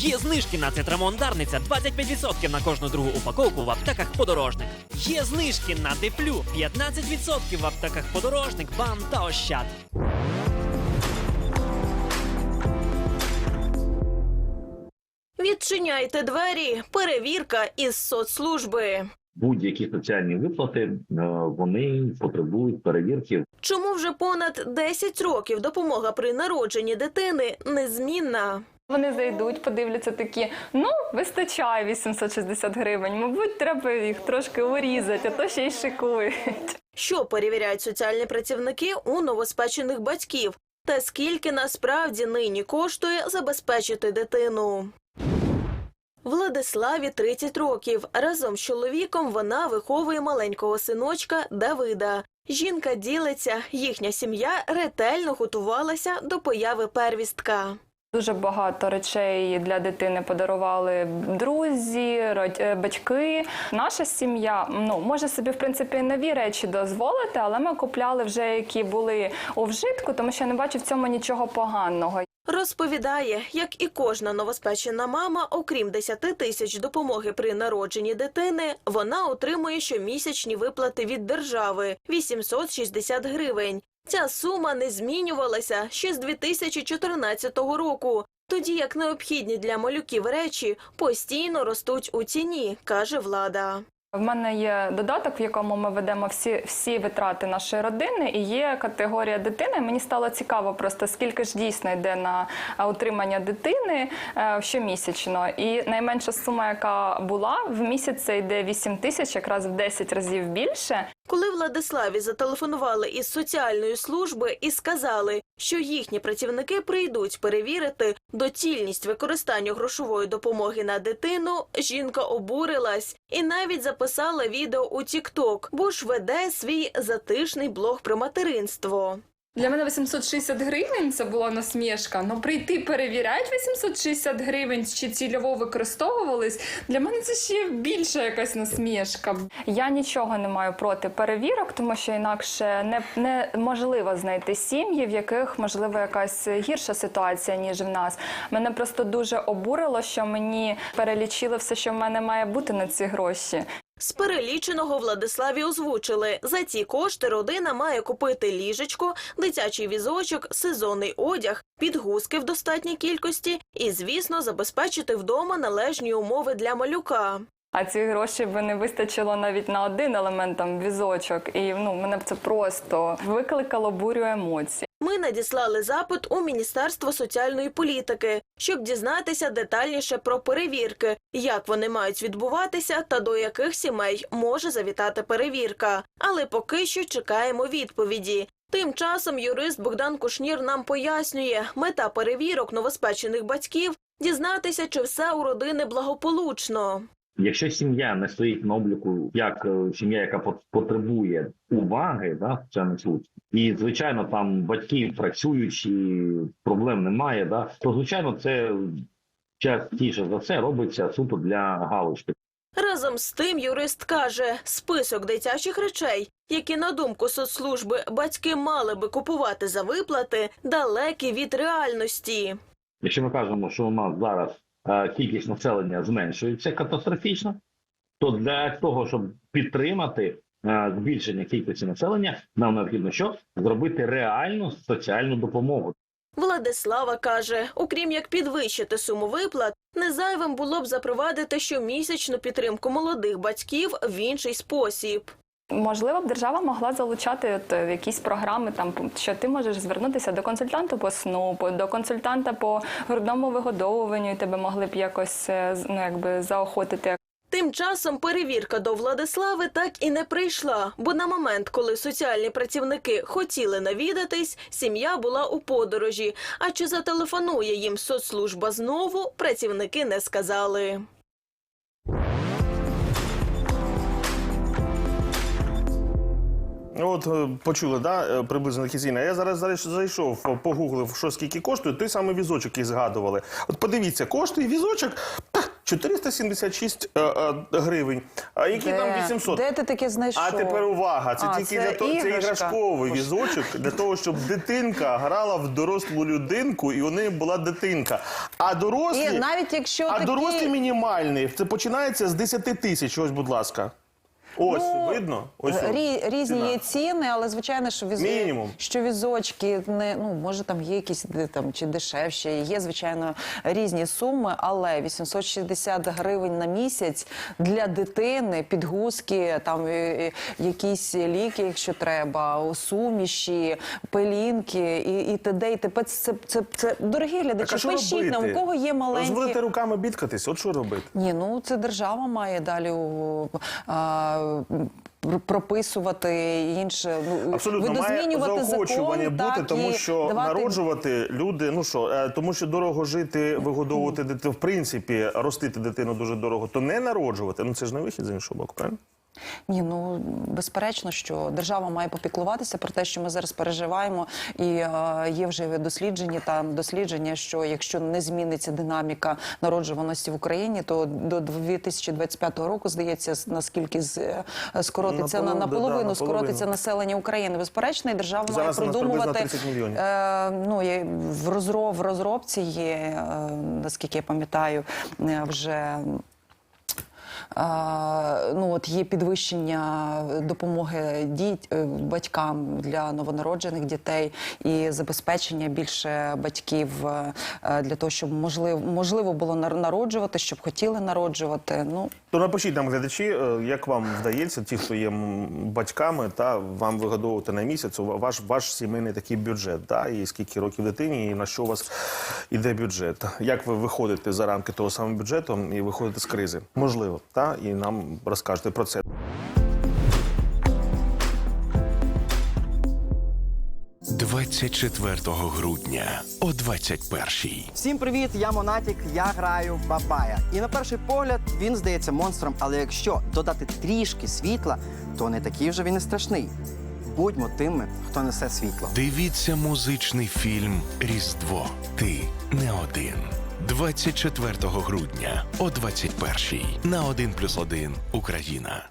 Є знижки на цитрамон Дарниця 25% на кожну другу упаковку в аптеках подорожник. Є знижки на Деплю 15% в аптеках подорожник, БАМ та Ощад. Відчиняйте двері. Перевірка із соцслужби. Будь-які соціальні виплати е, вони потребують перевірки Чому вже понад 10 років допомога при народженні дитини незмінна? Вони зайдуть, подивляться такі. Ну, вистачає 860 гривень. Мабуть, треба їх трошки урізати, а то ще й шикують. Що перевіряють соціальні працівники у новоспечених батьків? Та скільки насправді нині коштує забезпечити дитину? Владиславі 30 років. Разом з чоловіком вона виховує маленького синочка Давида. Жінка ділиться, їхня сім'я ретельно готувалася до появи первістка. Дуже багато речей для дитини подарували друзі, е, батьки. Наша сім'я ну може собі в принципі нові речі дозволити, але ми купляли вже які були у вжитку, тому що я не бачу в цьому нічого поганого. Розповідає, як і кожна новоспечена мама, окрім 10 тисяч допомоги при народженні дитини, вона отримує щомісячні виплати від держави 860 гривень. Ця сума не змінювалася ще з 2014 року. Тоді як необхідні для малюків речі постійно ростуть у ціні, каже влада. В мене є додаток, в якому ми ведемо всі, всі витрати нашої родини, і є категорія дитини. Мені стало цікаво просто скільки ж дійсно йде на е, утримання дитини е, щомісячно. І найменша сума, яка була в місяць, це йде 8 тисяч, якраз в 10 разів більше. Коли Владиславі зателефонували із соціальної служби і сказали, що їхні працівники прийдуть перевірити доцільність використання грошової допомоги на дитину, жінка обурилась і навіть записала відео у TikTok, бо ж веде свій затишний блог про материнство. Для мене 860 гривень це була насмішка. Ну прийти перевіряти 860 гривень чи цільово використовувались. Для мене це ще більша якась насмішка. Я нічого не маю проти перевірок, тому що інакше не неможливо знайти сім'ї, в яких можливо якась гірша ситуація ніж в нас. Мене просто дуже обурило, що мені перелічили все, що в мене має бути на ці гроші. З переліченого Владиславі озвучили, за ці кошти родина має купити ліжечко, дитячий візочок, сезонний одяг, підгузки в достатній кількості і, звісно, забезпечити вдома належні умови для малюка. А ці гроші би не вистачило навіть на один елемент там візочок. І ну мене б це просто викликало бурю емоцій. Ми надіслали запит у Міністерство соціальної політики, щоб дізнатися детальніше про перевірки, як вони мають відбуватися та до яких сімей може завітати перевірка. Але поки що чекаємо відповіді. Тим часом юрист Богдан Кушнір нам пояснює, мета перевірок новоспечених батьків дізнатися, чи все у родини благополучно. Якщо сім'я не стоїть на обліку як е, сім'я, яка пот- потребує уваги, да, це не суть, і звичайно, там батьки працюють і проблем немає, да, то звичайно це частіше за все робиться суто для галочки. Разом з тим юрист каже, список дитячих речей, які на думку соцслужби батьки мали би купувати за виплати, далекі від реальності. Якщо ми кажемо, що у нас зараз кількість населення зменшується катастрофічно, то для того, щоб підтримати е, збільшення кількості населення, нам необхідно що зробити реальну соціальну допомогу. Владислава каже, окрім як підвищити суму виплат, не зайвим було б запровадити щомісячну підтримку молодих батьків в інший спосіб. Можливо, б держава могла залучати от, е, якісь програми, там що ти можеш звернутися до консультанта по сну, до консультанта по грудному вигодовуванню, і тебе могли б якось е, ну, якби заохотити. Тим часом перевірка до Владислави так і не прийшла, бо на момент, коли соціальні працівники хотіли навідатись, сім'я була у подорожі. А чи зателефонує їм соцслужба знову, працівники не сказали. От е, почули, да, е, приблизно такі ціни. Я зараз зайшов, е, погуглив, що скільки коштує, той самий візочок і згадували. От подивіться, коштує візочок та, 476 е, е, гривень. А які там 800? Де ти таке знайшов? А тепер увага, це А, тільки це для того, це іграшковий візочок для того, щоб дитинка грала в дорослу людинку, і у неї була дитинка. А дорослі, І навіть якщо а такі- дорослі мінімальні, це починається з 10 тисяч. Ось, будь ласка. Ось, Ну, видно? Ось Рі, різні ціна. є ціни, але звичайно, що. Мінімум. що візочки не ну може там є якісь там чи дешевші. Є звичайно різні суми, але 860 гривень на місяць для дитини, підгузки, там якісь ліки, якщо треба, суміші, пелінки і, і т.д. і т.п. Це, це, це дорогі глядачі. що Пишіть нам, у кого є маленькі. Розводити руками бідкатись, от що робити? Ні, ну це держава має далі а, прописувати інше. Ну, Абсолютно має заохочування бути, так, тому що давати... народжувати люди, ну що, е, тому що дорого жити, вигодовувати дитину, в принципі, ростити дитину дуже дорого, то не народжувати. Ну це ж не вихід з іншого боку, правильно? Ні, ну безперечно, що держава має попіклуватися про те, що ми зараз переживаємо, і е, є вже дослідження там дослідження, що якщо не зміниться динаміка народжуваності в Україні, то до 2025 року здається, наскільки з, е, скоротиться на Наполовину, да, скоротиться населення України. Безперечно, і держава має Зараз нас продумувати Е, ну є в розроб в розробці є, е, наскільки я пам'ятаю, е, вже. Ну, от є підвищення допомоги діть, е, батькам для новонароджених дітей і забезпечення більше батьків е, для того, щоб можливо, можливо було нар- народжувати, щоб хотіли народжувати. Ну, То напишіть нам глядачі, е, як вам вдається, ті, хто є батьками, та вам вигодовувати на місяць ваш, ваш сімейний такий бюджет, та, і скільки років дитині, і на що у вас іде бюджет. Як ви виходите за рамки того самого бюджету і виходите з кризи? Можливо, та, і нам розкажете про це. 24 грудня о 21-й. Всім привіт, я Монатік, я граю в Бабая. І на перший погляд він здається монстром, але якщо додати трішки світла, то не такий вже він і страшний. Будьмо тими, хто несе світло. Дивіться музичний фільм Різдво. Ти не один. 24 грудня о 21-й на 1+,1 Україна.